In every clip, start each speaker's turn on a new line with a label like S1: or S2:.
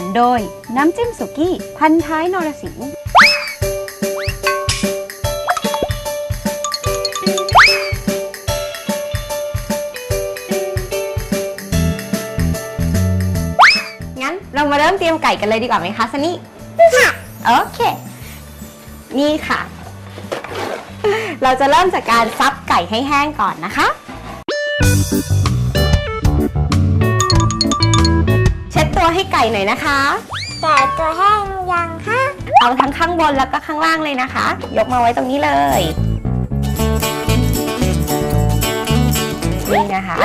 S1: รโดย น้ำจิ้มสุกี้ พันท้ายนรสิงห์
S2: งั้นเรามาเริ่มเตรียมไก่กันเลยดีกว่าไหมคะซันนี่ค่ะโอเค นี่ค่ะ เราจะเริ่มจากการซับไก่ให้แห้งก่อนนะคะเช็ วให้ไก่หน่อยนะคะ
S3: แต่ตัวแห้งยังคะ
S2: เอาทั้งข้างบนแล้วก็ข้างล่างเลยนะคะ ยกมาไว้ตรงนี้เลยนี่นะคะ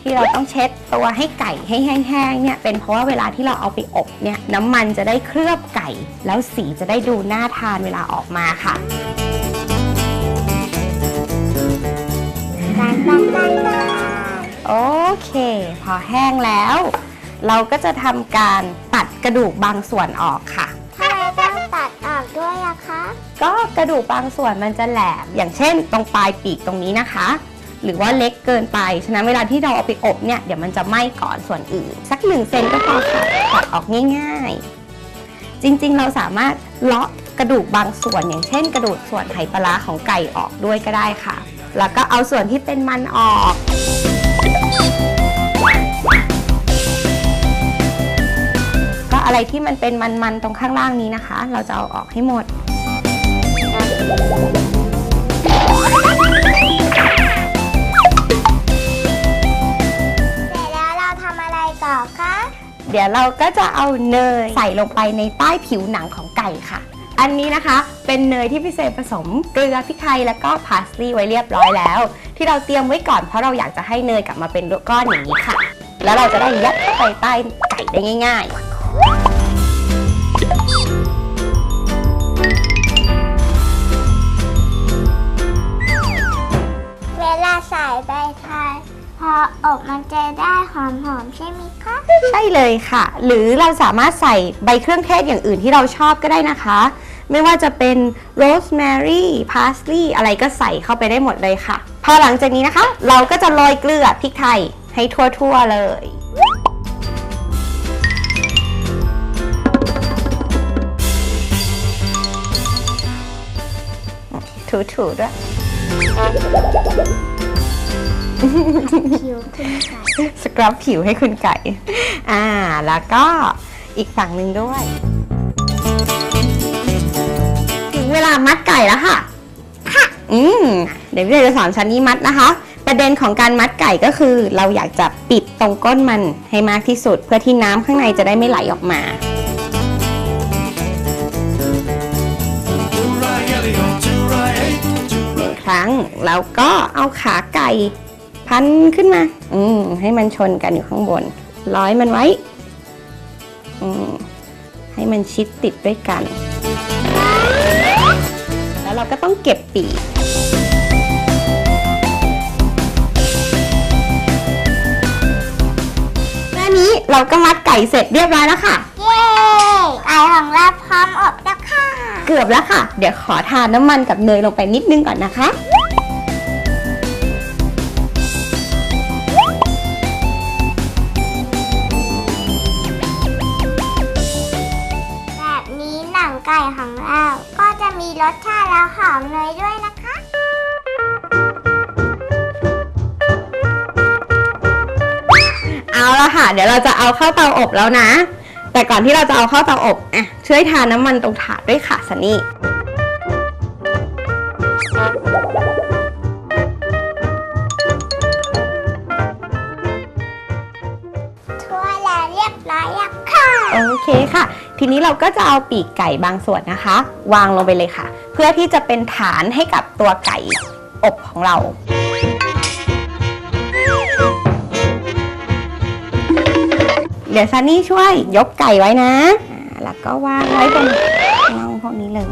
S2: ที่เราต้องเช็ดตัวให้ไก่ให้แห้งๆเนี่ยเป็นเพราะว่าเวลาที่เราเอาไปอบเนี่ยน้ำมันจะได้เคลือบไก่ แล้วสีจะได้ดูน่าทานเวลาออกมาค่ะ
S3: ตันตันตันตัน
S2: โอเค พอแห้งแล้ว เราก็จะทำการตัดกระดูกบางส่วนออกค่ะ
S3: ทำไมต้องตัดออกด้วยอะคะ
S2: ก็กระดูกบางส่วนมันจะแหลมอย่างเช่น ตรงปลายปีกตรงนี้นะคะ หรือว่าเล็กเกินไปฉะนั้นเวลาที่เราเอาไปอบเนี่ยเดี๋ยวมันจะไหม้ก่อนส่วนอื่น สักหนึ่งเซนก็พอค่ะตัดออกง่ายๆ จริงๆเราสามารถเลาะกระดูกบางส่วน อย่างเช่น กระดูกส่วนไหปลาร้าของไก่ออกด้วยก็ได้ค่ะ แล้วก็เอาส่วนที่เป็นมันออก อะไรที่มันเป็นมันๆตรงข้างล่างนี้นะคะ เราจะเอาออกให้หมด
S3: เสร็จแล้วเราทำอะไรต่อคะ
S2: เดี๋ยวเราก็จะเอาเนยใส่ลงไปในใต้ผิวหนังของไก่ค่ะ อันนี้นะคะเป็นเนยที่พิเศษผสมเกลือพริกไทยแล้วก็พาสลีย์ไว้เรียบร้อยแล้ว ที่เราเตรียมไว้ก่อนเพราะเราอยากจะให้เนยกลับมาเป็นก้อนอย่างนี้ค่ะ แล้วเราจะได้ยัดเข้าไปใต้ไก่ได้ง่าย
S3: เออบมันจะได้หอมๆใช่ไหมคะ
S2: ใช่เลยค่ะ หรือเราสามารถใส่ใบเครื่องเทศอย่างอื่นที่เราชอบก็ได้นะคะ ไม่ว่าจะเป็นโรสแมรี่พาสลีย์อะไรก็ใส่เข้าไปได้หมดเลยค่ะ พอหลังจากนี้นะคะ เราก็จะโรยเกลือพริกไทยให้ทั่วๆเลยถูๆด้วย
S3: ผิวคุณใส่
S2: สครับผิวให้คุณไก่ อ่า แล้วก็อีกฝั่งหนึ่งด้วย ถึงเวลามัดไก่แล้วค่ะ ค่ะ อืม เดี๋ยวพี่เดจะสอนชันนี้มัดนะคะ ประเด็นของการมัดไก่ก็คือ เราอยากจะปิดตรงก้นมันให้มากที่สุด เพื่อที่น้ำข้างในจะได้ไม่ไหลออกมาหนึ่งครั้งแล้วก็เอาขาไก่ พันขึ้นมา อืมให้มันชนกันอยู่ข้างบน ร้อยมันไว้ อืมให้มันชิดติดด้วยกัน แล้วเราก็ต้องเก็บปีกแค่นี้เราก็มัดไก่เสร็จเรียบร้อยแล้วค่ะ
S3: เย้ไก่ของเราพร้อมอบแล้วค่ะ
S2: เกือบแล้วค่ะ เดี๋ยวขอทานน้ำมันกับเนยลงไปนิดนึงก่อนนะคะ
S3: รสชาติแล้วหอมเนยด้วยนะคะ
S2: เอาละค่ะ เดี๋ยวเราจะเอาเข้าเตาอบแล้วนะ แต่ก่อนที่เราจะเอาเข้าเตาอบอะช่วยทาน้ำมันตรงถาดด้วยค่ะสันนี่
S3: ทั่วแล้วเรียบร้อยแล้วค่ะ
S2: โอเคค่ะ ทีนี้เราก็จะเอาปีกไก่บางส่วนนะคะ วางลงไปเลยค่ะ เพื่อที่จะเป็นฐานให้กับตัวไก่อบของเราเดี๋ยวซันนี่ช่วยยกไก่ไว้นะ แล้วก็วางไว้บนน่องพวกนี้เลย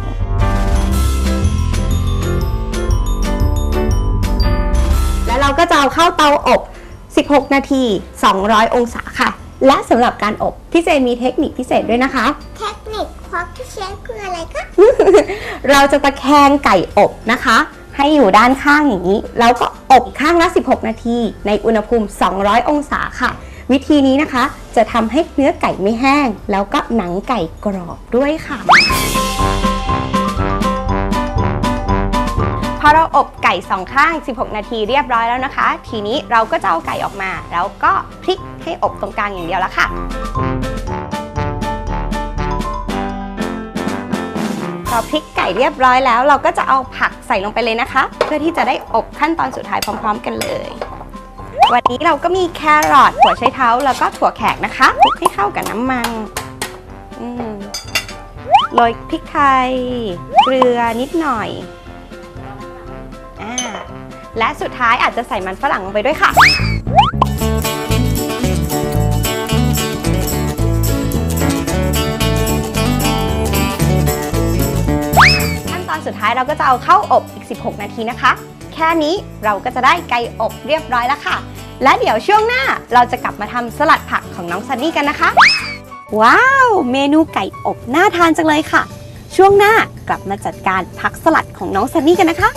S2: แล้วเราก็จะเอาเข้าเตาอบ 16 นาที 200 องศาค่ะ และสำหรับการอบพี่เจนมีเทคนิคพิเศษด้วยนะคะ
S3: เทคนิคควักที่เชนคืออะไรคะ
S2: เราจะตะแคงไก่อบนะคะ ให้อยู่ด้านข้างอย่างนี้ แล้วก็อบข้างละ 16 นาที ในอุณหภูมิ 200 องศาค่ะ วิธีนี้นะคะ จะทำให้เนื้อไก่ไม่แห้ง แล้วก็หนังไก่กรอบด้วยค่ะ พอเราอบไก่สองข้าง 16 นาทีเรียบร้อยแล้วนะคะ ทีนี้เราก็จะเอาไก่ออกมา แล้วก็พลิกให้อบตรงกลางอย่างเดียวแล้วค่ะ พอพริกไก่เรียบร้อยแล้ว เราก็จะเอาผักใส่ลงไปเลยนะคะ เพื่อที่จะได้อบขั้นตอนสุดท้ายพร้อม ๆ กันเลย วันนี้เราก็มีแครอทหัวไชเท้า แล้วก็ถั่วแขกนะคะคลุกให้เข้ากับน้ำมันโรยพริกไทย เกลือนิดหน่อย และสุดท้ายอาจจะใส่มันฝรั่งลงไปด้วยค่ะขั้นตอนสุดท้ายเราก็จะเอาเข้าอบอีก 16 นาทีนะคะ แค่นี้เราก็จะได้ไก่อบเรียบร้อยแล้วค่ะ และเดี๋ยวช่วงหน้าเราจะกลับมาทำสลัดผักของน้องซันนี่กันนะคะ ว้าว เมนูไก่อบน่าทานจังเลยค่ะ ช่วงหน้ากลับมาจัดการผักสลัดของน้องซันนี่กันนะคะ